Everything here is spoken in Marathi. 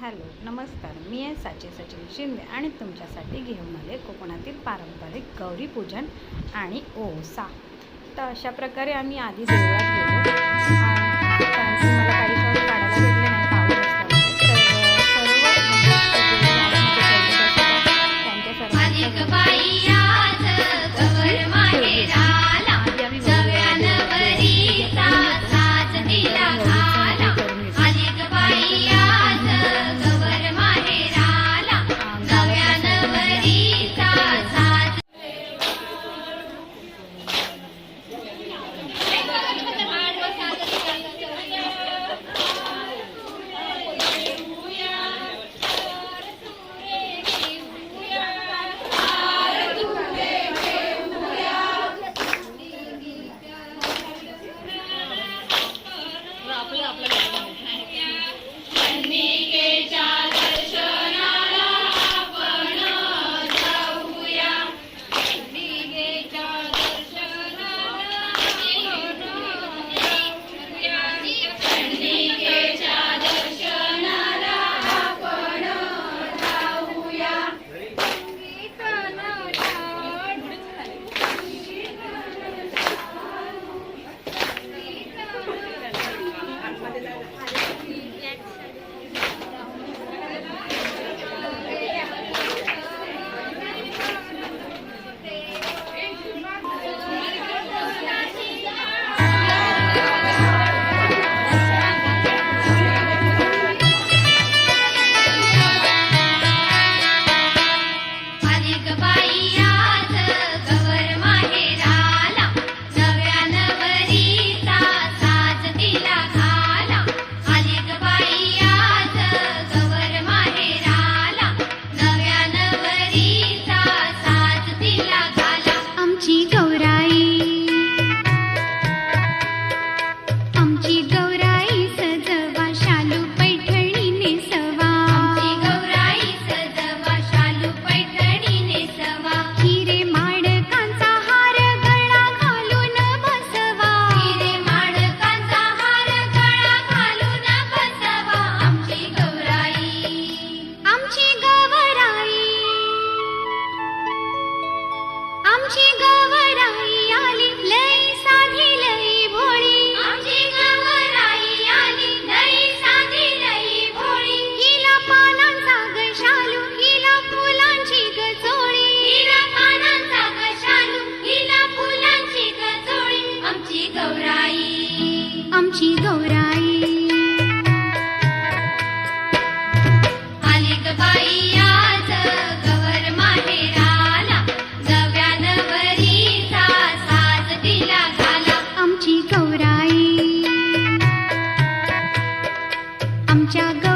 हॅलो नमस्कार. मी आहे साचे सचिन शिंदे आणि तुमच्यासाठी घेऊन आले कोकणातील पारंपरिक गौरीपूजन आणि ओसा. तर अशा प्रकारे आम्ही आधी देवळात गेलो आमच्या